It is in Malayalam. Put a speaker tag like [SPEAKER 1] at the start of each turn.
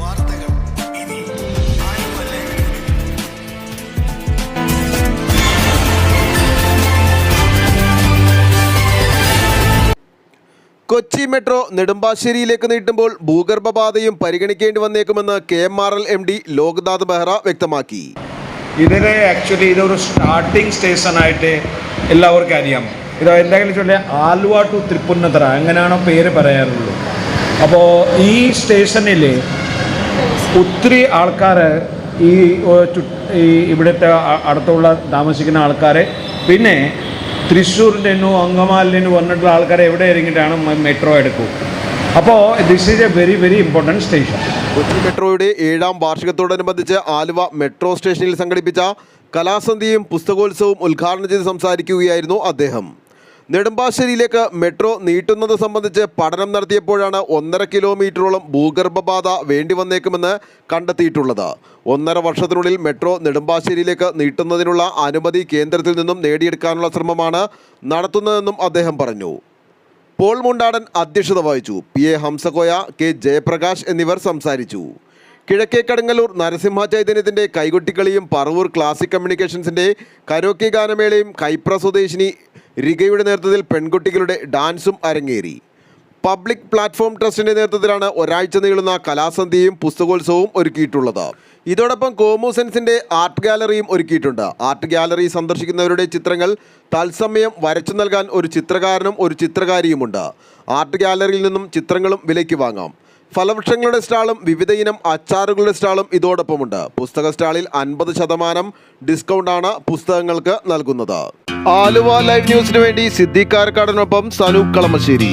[SPEAKER 1] വാർത്തകൾ ഇനി.
[SPEAKER 2] കൊച്ചി മെട്രോ നെടുമ്പാശ്ശേരിയിലേക്ക് നീട്ടുമ്പോൾ ഭൂഗർഭപാതയും പരിഗണിക്കേണ്ടി വന്നേക്കുമെന്ന് K M R L M D Loknath Behera വ്യക്തമാക്കി.
[SPEAKER 3] ഇതിനെ ആക്ച്വലി ഇതൊരു സ്റ്റാർട്ടിംഗ് സ്റ്റേഷനായിട്ട് എല്ലാവർക്കും അറിയാം. ഇത് എന്തെങ്കിലും ചൊല്ലിയ ആലുവ ടു തൃപ്പുന്നത്ര അങ്ങനെയാണോ പേര് പറയാറുള്ളൂ. അപ്പോൾ ഈ സ്റ്റേഷനിൽ ഒത്തിരി ആൾക്കാർ ഈ ഈ ഇവിടുത്തെ അടുത്തുള്ള താമസിക്കുന്ന ആൾക്കാരെ പിന്നെ തൃശ്ശൂരിന്റെ നിന്നും അങ്കമാലിൽ നിന്നും വന്നിട്ടുള്ള ആൾക്കാരെ എവിടെ ഇറങ്ങിയിട്ടാണ് മെട്രോ എടുക്കൂ. അപ്പോൾ this is a very very important station
[SPEAKER 2] Kochi മെട്രോയുടെ ഏഴാം വാർഷികത്തോടനുബന്ധിച്ച് ആലുവ മെട്രോ സ്റ്റേഷനിൽ സംഘടിപ്പിച്ച കലാസന്ധിയും പുസ്തകോത്സവവും ഉദ്ഘാടനം ചെയ്ത് സംസാരിക്കുകയായിരുന്നു അദ്ദേഹം. നെടുമ്പാശ്ശേരിയിലേക്ക് മെട്രോ നീട്ടുന്നത് സംബന്ധിച്ച് പഠനം നടത്തിയപ്പോഴാണ് ഒന്നര കിലോമീറ്ററോളം ഭൂഗർഭപാത വേണ്ടി വന്നേക്കുമെന്ന് കണ്ടെത്തിയിട്ടുള്ളത്. ഒന്നര വർഷത്തിനുള്ളിൽ മെട്രോ നെടുമ്പാശ്ശേരിയിലേക്ക് നീട്ടുന്നതിനുള്ള അനുമതി കേന്ദ്രത്തിൽ നിന്നും നേടിയെടുക്കാനുള്ള ശ്രമമാണ് നടത്തുന്നതെന്നും അദ്ദേഹം പറഞ്ഞു. പോൾ മുണ്ടാടൻ അധ്യക്ഷത വഹിച്ചു. P. A. Hamsakoya K. Jayaprakash എന്നിവർ സംസാരിച്ചു. കിഴക്കേ കടങ്ങല്ലൂർ നരസിംഹ ചൈതന്യത്തിന്റെ കൈകൊട്ടിക്കളിയും പറവൂർ ക്ലാസിക് കമ്മ്യൂണിക്കേഷൻസിന്റെ കരോക്കി ഗാനമേളയും കൈപ്ര സ്വദേശിനി റിഗയുടെ നേതൃത്വത്തിൽ പെൺകുട്ടികളുടെ ഡാൻസും അരങ്ങേറി. പബ്ലിക് പ്ലാറ്റ്ഫോം ട്രസ്റ്റിന്റെ നേതൃത്വത്തിലാണ് ഒരാഴ്ച നീളുന്ന കലാസന്ധ്യയും പുസ്തകോത്സവവും ഒരുക്കിയിട്ടുള്ളത്. ഇതോടൊപ്പം കോമൂസെൻസിന്റെ ആർട്ട് ഗാലറിയും ഒരുക്കിയിട്ടുണ്ട്. ആർട്ട് ഗാലറി സന്ദർശിക്കുന്നവരുടെ ചിത്രങ്ങൾ തത്സമയം വരച്ചു നൽകാൻ ഒരു ചിത്രകാരനും ഒരു ചിത്രകാരിയുമുണ്ട്. ആർട്ട് ഗാലറിയിൽ നിന്നും ചിത്രങ്ങളും വിലയ്ക്ക് വാങ്ങാം. ഫലവൃക്ഷങ്ങളുടെ സ്റ്റാളും വിവിധ ഇനം അച്ചാറുകളുടെ സ്റ്റാളും ഇതോടൊപ്പമുണ്ട്. പുസ്തക സ്റ്റാളിൽ അൻപത് ശതമാനം ഡിസ്കൗണ്ടാണ് പുസ്തകങ്ങൾക്ക് നൽകുന്നത്. ആലുവ ലൈവ് ന്യൂസിന് വേണ്ടി സിദ്ദീഖ് സനു കളമശ്ശേരി.